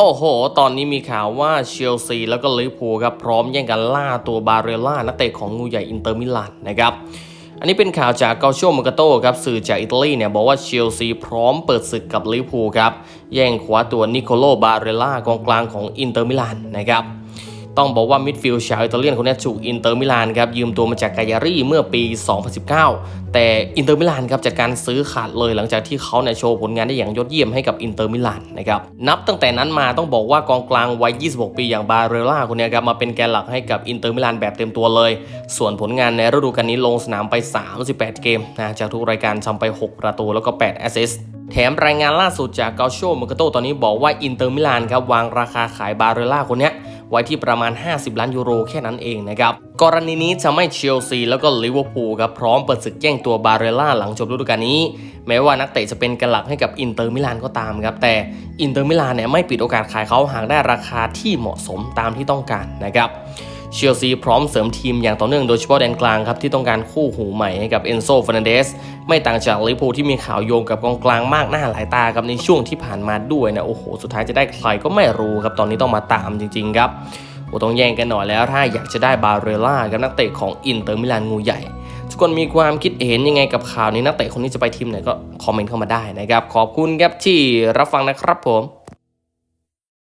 โอ้โห ตอนนี้มีข่าวว่าเชลซีแล้วก็ลิเวอร์พูลครับพร้อมแย่งกันล่าตัวบาเรล่านักเตะของงูใหญ่อินเตอร์มิลานนะครับ อันนี้เป็นข่าวจากเกาโชมากาโตครับสื่อจากอิตาลีเนี่ยบอกว่าเชลซีพร้อมเปิดศึกกับลิเวอร์พูลครับแย่งคว้าตัวนิโคโลบาเรล่ากองกลางของอินเตอร์มิลานนะครับ ต้องบอกว่ามิดฟิลด์ชาวอิตาเลียนคนนี้ถูกอินเตอร์มิลานครับยืมตัวมาจากกายารีเมื่อปี 2019 แต่อินเตอร์มิลานครับจัดการซื้อขาดเลยหลังจากที่เขาเนี่ยโชว์ผลงานได้อย่างยอดเยี่ยมให้กับอินเตอร์มิลานนะครับนับตั้งแต่นั้นมาต้องบอกว่ากองกลางวัย 26 ปีอย่างบาเรล่าคนนี้ครับมาเป็นแกนหลักให้กับอินเตอร์มิลานแบบเต็มตัวเลย ส่วนผลงานในฤดูกาลนี้ลงสนามไป 38 เกมนะจากทุกรายการทำไป 6 ประตูแล้วก็ 8 แอสซิสต์แถมรายงานล่าสุดจากเกาโชม a กโตตอนนี้บอกว่าอินเตอร์มิลานครับวางราคาขายบาเรล่าคนนี้ ไว้ที่ประมาณ 50 ล้านยูโรแค่นั้นเองนะครับ กรณีนี้จะไม่เชลซีแล้วก็ลิเวอร์พูลครับพร้อมเปิดศึกแย่งตัวบาเรล่าหลังจบฤดูกาลนี้ แม้ว่านักเตะจะเป็นกันหลักให้กับอินเตอร์มิลานก็ตามครับแต่อินเตอร์มิลานเนี่ยไม่ปิดโอกาสขายเขาหากได้ราคาที่เหมาะสมตามที่ต้องการนะครับ เชลซีพร้อมเสริมทีมอย่างต่อเนื่องโดยเฉพาะแดนกลางครับที่ต้องการคู่หูใหม่ให้กับเอนโซฟ r นเดสไม่ต่างจากลิเวอร์พูลที่มีข่าวโยงกับกองกลางมากหน้าหลายตาครับในช่วงที่ผ่านมาด้วยนะโอ้โห สุดท้ายจะได้ใครก็ไม่รู้ครับตอนนี้ต้องมาตามจริง ๆ ครับโอ้ต้องแย่งกันหน่อยแล้วถ้าอยากจะได้บาเรล่ากับนักเตะของอินเตอร์มิลานงูใหญ่ทุกคนมีความคิดเห็นยังไงกับข่าวนี้นักเตะคนนี้จะไปทีมไหนก็คอมเมนต์เข้ามาได้นะครับขอบคุณครับที่รับฟังนะครับผม